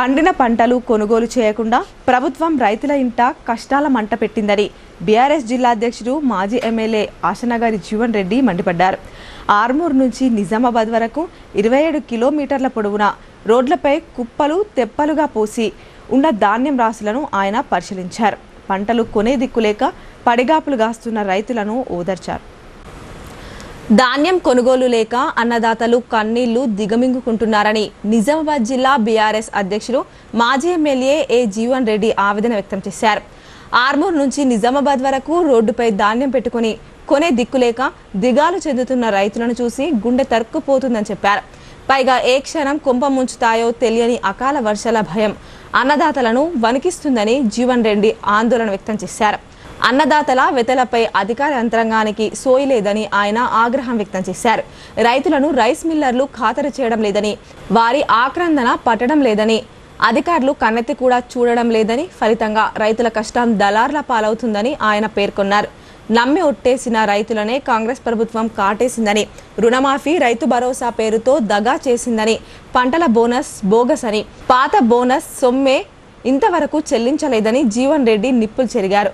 పండిన పంటలు కొనుగోలు చేయకుండా ప్రభుత్వం రైతుల ఇంట కష్టాల మంట పెట్టిందని బీఆర్ఎస్ జిల్లా అధ్యక్షుడు మాజీ ఎమ్మెల్యే ఆశనగారి జీవన్ రెడ్డి మండిపడ్డారు. ఆర్మూర్ నుంచి నిజామాబాద్ వరకు ఇరవై ఏడు కిలోమీటర్ల పొడవున రోడ్లపై కుప్పలు తెప్పలుగా పోసి ఉన్న ధాన్యం రాసులను ఆయన పరిశీలించారు. పంటలు కొనే దిక్కులేక పడిగాపులు గాస్తున్న రైతులను ఓదార్చారు. ధాన్యం కొనుగోలు లేక అన్నదాతలు కన్నీళ్ళు దిగమింగుకుంటున్నారని నిజామాబాద్ జిల్లా బీఆర్ఎస్ అధ్యక్షులు మాజీ ఎమ్మెల్యే ఏ జీవన్ రెడ్డి ఆవేదన వ్యక్తం చేశారు. ఆర్మూర్ నుంచి నిజామాబాద్ వరకు రోడ్డుపై ధాన్యం పెట్టుకుని కొనే దిక్కులేక దిగాలు చెందుతున్న రైతులను చూసి గుండె తరుక్కుపోతుందని చెప్పారు. పైగా ఏ క్షణం కుంభ ముంచుతాయో తెలియని అకాల వర్షాల భయం అన్నదాతలను వణికిస్తుందని జీవన్ రెడ్డి ఆందోళన వ్యక్తం చేశారు. అన్నదాతల వెతలపై అధికార యంత్రాంగానికి సోయలేదని ఆయన ఆగ్రహం వ్యక్తం చేశారు. రైతులను రైస్ మిల్లర్లు ఖాతరు చేయడం లేదని వారి ఆక్రందన పట్టడం లేదని అధికారులు కన్నెత్తి కూడా చూడడం లేదని ఫలితంగా రైతుల కష్టం దళార్ల పాలవుతుందని ఆయన పేర్కొన్నారు. నమ్మి ఒట్టేసిన రైతులనే కాంగ్రెస్ ప్రభుత్వం కాటేసిందని రుణమాఫీ రైతు భరోసా పేరుతో దగా చేసిందని పంటల బోనస్ బోగస్ అని పాత బోనస్ సొమ్మే ఇంతవరకు చెల్లించలేదని జీవన్ రెడ్డి నిప్పులు చెరిగారు.